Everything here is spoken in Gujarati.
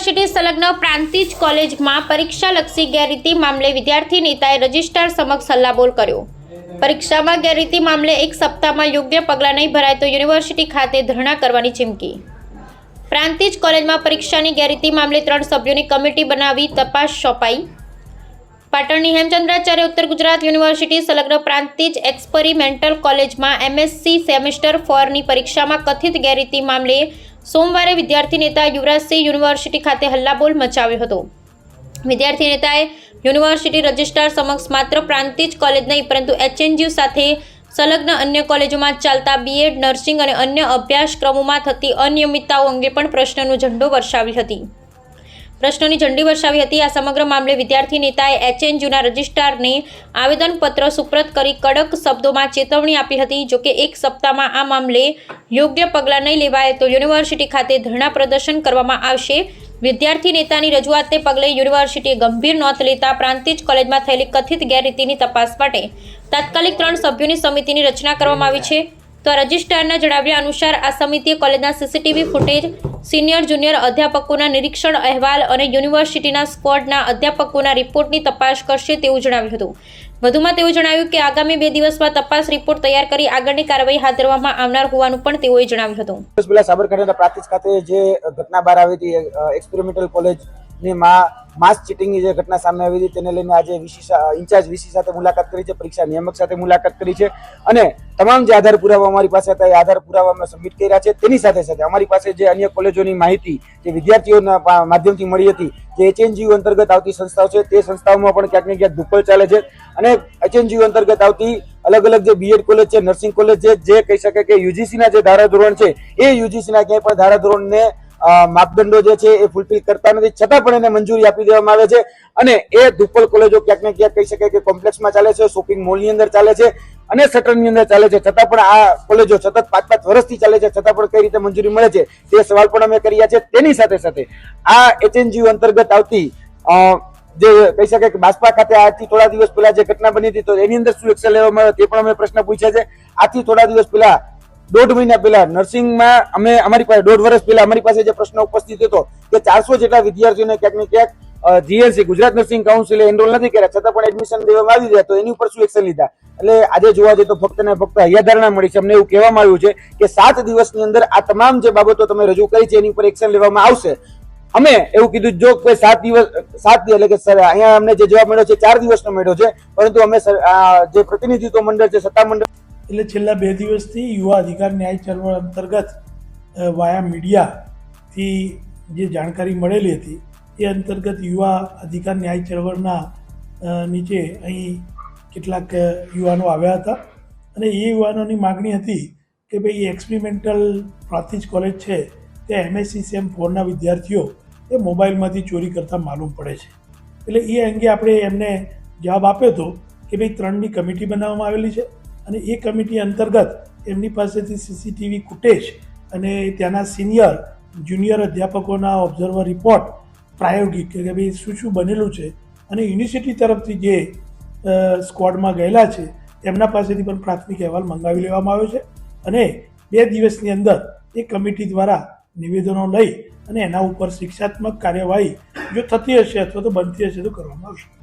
સંલગ્ન પ્રાંતિજ કોલેજમાં પરીક્ષાલક્ષી ગેરરીતિ મામલે વિદ્યાર્થી નેતાએ રજિસ્ટ્રાર સમક્ષ હલ્લાબોલ કર્યો. પરીક્ષામાં ગેરરીતિ મામલે એક સપ્તાહમાં યોગ્ય પગલાં નહીં ભરાય તો યુનિવર્સિટી ખાતે ધરણા કરવાની ચીમકી. પ્રાંતિજ કોલેજમાં પરીક્ષાની ગેરરીતિ મામલે ત્રણ સભ્યોની કમિટી બનાવી તપાસ સોંપાઈ. પાટણની હેમચંદ્રાચાર્ય ઉત્તર ગુજરાત યુનિવર્સિટી સંલગ્ન પ્રાંતિજ એક્સપેરિમેન્ટલ કોલેજમાં એમએસસી સેમેસ્ટર ફોરની પરીક્ષામાં કથિત ગેરરીતિ મામલે સોમવારે વિદ્યાર્થી નેતા યુવરાજસિંહ યુનિવર્સિટી ખાતે હલ્લાબોલ મચાવ્યો હતો. વિદ્યાર્થી નેતાએ યુનિવર્સિટી રજિસ્ટ્રાર સમક્ષ માત્ર પ્રાંતિજ કોલેજ નહીં, પરંતુ એચએનજીયુ સાથે સંલગ્ન અન્ય કોલેજોમાં ચાલતા બીએડ નર્સિંગ અને અન્ય અભ્યાસક્રમોમાં થતી અનિયમિતતાઓ અંગે પણ પ્રશ્નનો ઝંડો વર્ષાવી હતી. પ્રશ્નોની ઝંડી વર્ષાવી હતી. આ સમગ્ર મામલે વિદ્યાર્થી નેતાએ એચએનયુના રજિસ્ટ્રારને આવેદનપત્ર સુપ્રત કરી કડક શબ્દોમાં ચેતવણી આપી હતી. જોકે એક સપ્તાહમાં આ મામલે યોગ્ય પગલાં નહીં લેવાય તો યુનિવર્સિટી ખાતે ધરણા પ્રદર્શન કરવામાં આવશે. વિદ્યાર્થી નેતાની રજૂઆતને પગલે યુનિવર્સિટીએ ગંભીર નોંધ લેતા પ્રાંતિજ કોલેજમાં થયેલી કથિત ગેરરીતિની તપાસ માટે તાત્કાલિક ત્રણ સભ્યોની સમિતિની રચના કરવામાં આવી છે. તો રજિસ્ટ્રારના જણાવ્યા અનુસાર આ સમિતિએ કોલેજના સીસીટીવી ફૂટેજ સિનિયર જુનિયર અધ્યાપકોના નિરીક્ષણ અહેવાલ અને યુનિવર્સિટીના સ્કોડના અધ્યાપકોના રિપોર્ટની તપાસ કરશે તેવું જણાવ્યું હતું. વધુમાં તેઓ જણાવ્યું કે આગામી બે દિવસમાં તપાસ રિપોર્ટ તૈયાર કરી આગળની કાર્યવાહી હાથ ધરવામાં આવનાર હોવાનું પણ તેઓએ જણાવ્યું હતું. પેલા સાબરકાંઠાના પ્રાતિસ ખાતે જે ઘટના બહાર આવી હતી એક્સપેરિમેન્ટલ કોલેજની માસ ચીટિંગની જે ઘટના સામે આવી હતી, તેને લઈને આજે વીસી ઇન્ચાર્જ વીસી સાથે મુલાકાત કરી છે, પરીક્ષા નિયામક સાથે મુલાકાત કરી છે અને તમામ જે આધાર પુરાવા અમારી પાસે હતા એ આધાર પુરાવા અમે સબમિટ કર્યા છે. તેની સાથે સાથે અમારી પાસે જે અન્ય કોલેજોની માહિતી, જે વિદ્યાર્થીઓના માધ્યમથી મળી હતી, જે એચએનજીઓ અંતર્ગત આવતી સંસ્થાઓ છે, તે સંસ્થાઓમાં પણ ક્યાંક ને ક્યાંક દુપ્પલ ચાલે છે. અને એચએનજીયુ અંતર્ગત આવતી અલગ અલગ જે બીએડ કોલેજ છે નર્સિંગ કોલેજ છે, જે કહી શકે કે યુજીસીના જે ધારાધોરણ છે, એ યુજીસીના ક્યાંય પણ ધારાધોરણને માપદંડો જે છે એ ફૂલફિલ કરતા નથી. છતાં પણ એને મંજૂરી આપી દેવામાં આવે છે. અને એ ધુપ્પલ કોલેજો ક્યાંક ને ક્યાંક કહી શકાય કે કોમ્પ્લેક્સમાં ચાલે છે શોપિંગ મોલની અંદર ચાલે છે. અને શટરની અંદર ચાલે છે. છતાં પણ આ કોલેજો સતત પાંચ પાંચ વર્ષથી ચાલે છે. છતાં પણ કઈ રીતે મંજૂરી મળે છે તે સવાલ પણ અમે કર્યા છે. તેની સાથે સાથે આ એચએનજીયુ અંતર્ગત આવતી જે કહી શકાય કે બાસ્પા ખાતે આજથી થોડા દિવસ પહેલા જે ઘટના બની હતી તો એની અંદર શું એક્શન લેવામાં આવ્યો તે પણ અમે પ્રશ્ન પૂછ્યા છે. આજથી થોડા દિવસ પહેલા, દોઢ મહિના પહેલા નર્સિંગમાં અમે અમારી પાસે, દોઢ વર્ષ પહેલા અમારી પાસે જે પ્રશ્ન ઉપસ્થિત હતો કે ચારસો જેટલા વિદ્યાર્થીઓને ક્યાંક ને ક્યાંક જીએનસી ગુજરાત નર્સિંગ કાઉન્સિલે એનરોલ નથી કર્યા. છતાં પણ એડમિશન દેવામાં આવી રહ્યા તો એની ઉપર શું એક્શન લીધા. એટલે આજે જોવા જઈએ તો ફક્ત ને ફક્ત હૈયાધારણા મળી છે. અમને એવું કહેવામાં આવ્યું છે કે સાત દિવસની અંદર આ તમામ જે બાબતો તમે રજૂ કરી છે, એની ઉપર એક્શન લેવામાં આવશે. અમે એવું કીધું જો કોઈ સાત દિવસ સાત દિવસ એટલે કે સર, અહીંયા અમને જે જવાબ મળ્યો છે, ચાર દિવસનો મળ્યો છે, પરંતુ અમે સર- જે પ્રતિનિધિત્વ મંડળ છે, સત્તા મંડળ એટલે છેલ્લા બે દિવસથી યુવા અધિકાર ન્યાય ચળવળ અંતર્ગત વાયા મીડિયાથી જે જાણકારી મળેલી હતી, એ અંતર્ગત યુવા અધિકાર ન્યાય ચળવળના નીચે અહીં કેટલાક યુવાનો આવ્યા હતા. અને એ યુવાનોની માગણી હતી કે ભાઈ એક્સપેરિમેન્ટલ પ્રાંતિજ કોલેજ છે તે એમએસસી સેમ ફોરના વિદ્યાર્થીઓ એ મોબાઈલમાંથી ચોરી કરતા માલુમ પડે છે. એટલે એ અંગે આપણે એમને જવાબ આપ્યો હતો કે ભાઈ, ત્રણની કમિટી બનાવવામાં આવેલી છે અને એ કમિટી અંતર્ગત એમની પાસેથી સીસીટીવી ફૂટેજ અને ત્યાંના સિનિયર, જુનિયર અધ્યાપકોના ઓબ્ઝર્વર રિપોર્ટ પ્રાયોગિક કે ભાઈ, શું શું બનેલું છે અને યુનિવર્સિટી તરફથી જે સ્ક્વોડમાં ગયેલા છે તેમના પાસેથી પણ પ્રાથમિક અહેવાલ મંગાવી લેવામાં આવ્યો છે અને બે દિવસની અંદર એ કમિટી દ્વારા નિવેદનો લઈ અને એના ઉપર શિક્ષાત્મક કાર્યવાહી જો થતી હશે અથવા તો બનતી હશે તો કરવામાં આવશે.